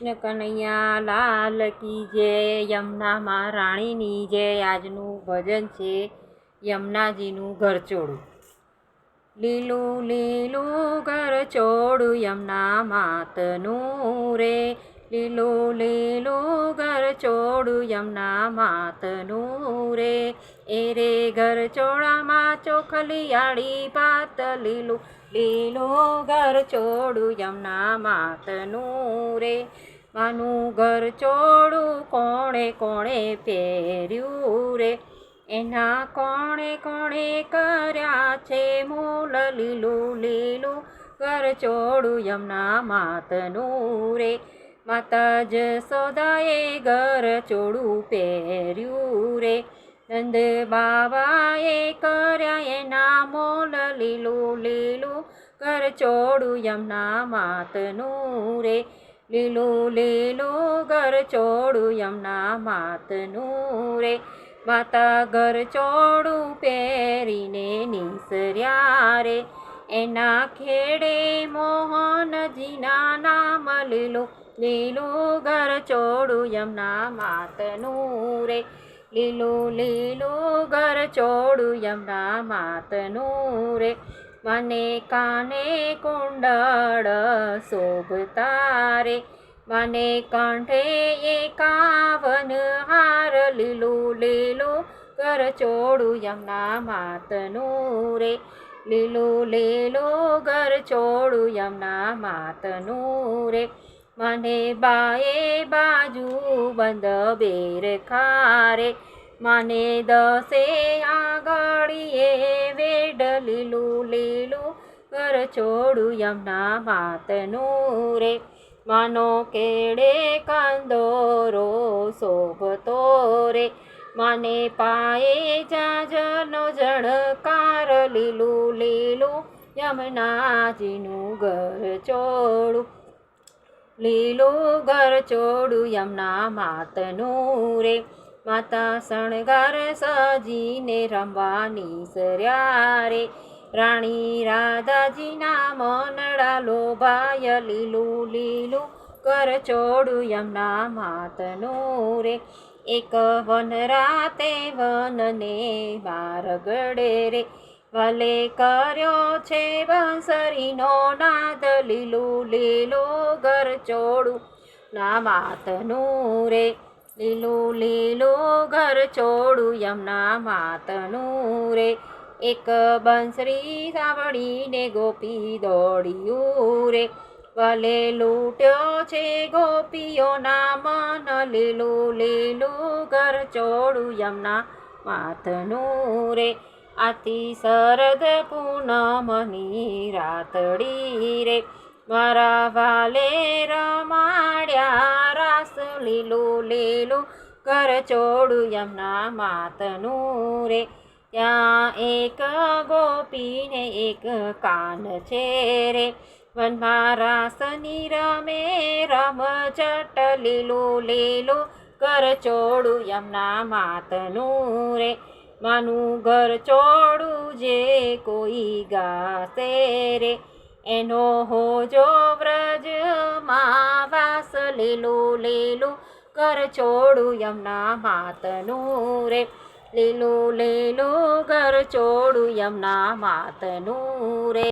કૃષ્ણ કનૈયા, લાલ કી જય યમુનામાં રાણીની જય. આજનું ભજન છે યમુનાજીનું ઘરચોળું. લીલું લીલું ઘરચોળું યમુના માતનું રે. લીલું લીલું ઘરચોળું યમુના માતનું રે. એ રે ઘરચોળામાં ચોખલિયાળી પાત લીલું લીલું છોડું યમના માતનું રે. માનું ઘર ચોડું કોણે કોણે પહેર્યું રે? એના કોણે કોણે કર્યા છે મૂલ લીલું લીલું ઘરચોળું યમુના માતનું રે? માતા ઘર ચોડું પહેર્યું રે. નંદ બાબાએ કર્યા એના મોલ લીલું લીલું ઘરચોળું યમુના માતનું રે? લીલું લીલું ઘર ઘરચોળું યમુના માતનું રે. માતા ઘર ચોડું પહેરીને નિસર્યા રે. એના ખેડે મોહનજીના નામ લીલું લીલું ઘરચોળું યમુના માતનું રે. લીલું લીલું ઘરચોળું યમુના માતનું રે. મને કાને કુંડળ શોભતા રે મને કંઠે એકાવન હાર લીલું લીલું ઘરચોળું યમના માતનું રે. લીલું લીલું ઘરચોળું યમના માતનું રે. મને બાએ બાજુ બંધ બેર ખારે. મને દસે આગળીએ વેડ લીલું લીલું ઘર છોડું યમુના માતનું રે. માનો કેડે કાંદોરો શોભતો રે. મને પાયે જાજનો જણકાર લીલું લીલું યમનાજીનું ઘર ચોડું લીલું ઘર ચોડું યમના માતનું રે. માતા શણગાર સજીને રમવાની સર્યા રે રાણી રાધાજીના મનડા લોભાય લીલું લીલું કર ચોડું યમુના માતનું રે. એક વન રાતે વનને બાર ગડે રે. ભલે કર્યો છે બંસરીનો નાદ, લીલું લીલો ઘર ચોડું ના માતનું રે. લીલું લીલું ઘર ચોડું યમુના માતનું રે. એક બંસરી સાંભળીને ગોપી દોડ્યું રે. ભલે લૂટ્યો છે ગોપીઓના મન લીલું લીલું ઘર ચોડું યમુના માથનું રે. આથી શરદ પૂનમની રાતડી રે. મારા વાલે રમાડ્યા લીલું લીલું કરચોડું ચોડું યમુના માતનું રે. ત્યાં એક ગોપીને એક કાન છે રે. વનમાં રાસની રમે રમ ચટ લીલું લીલું કરચોડું યમના માતનું રે. માનું ઘર ચોડું જે કોઈ ગાશે રે. એનો હોજો વ્રજમાં લીલું લીલું ઘર ચોડું યમુના માતનું રે. લીલું લીલું ઘર ચોડું યમુના માતનું રે.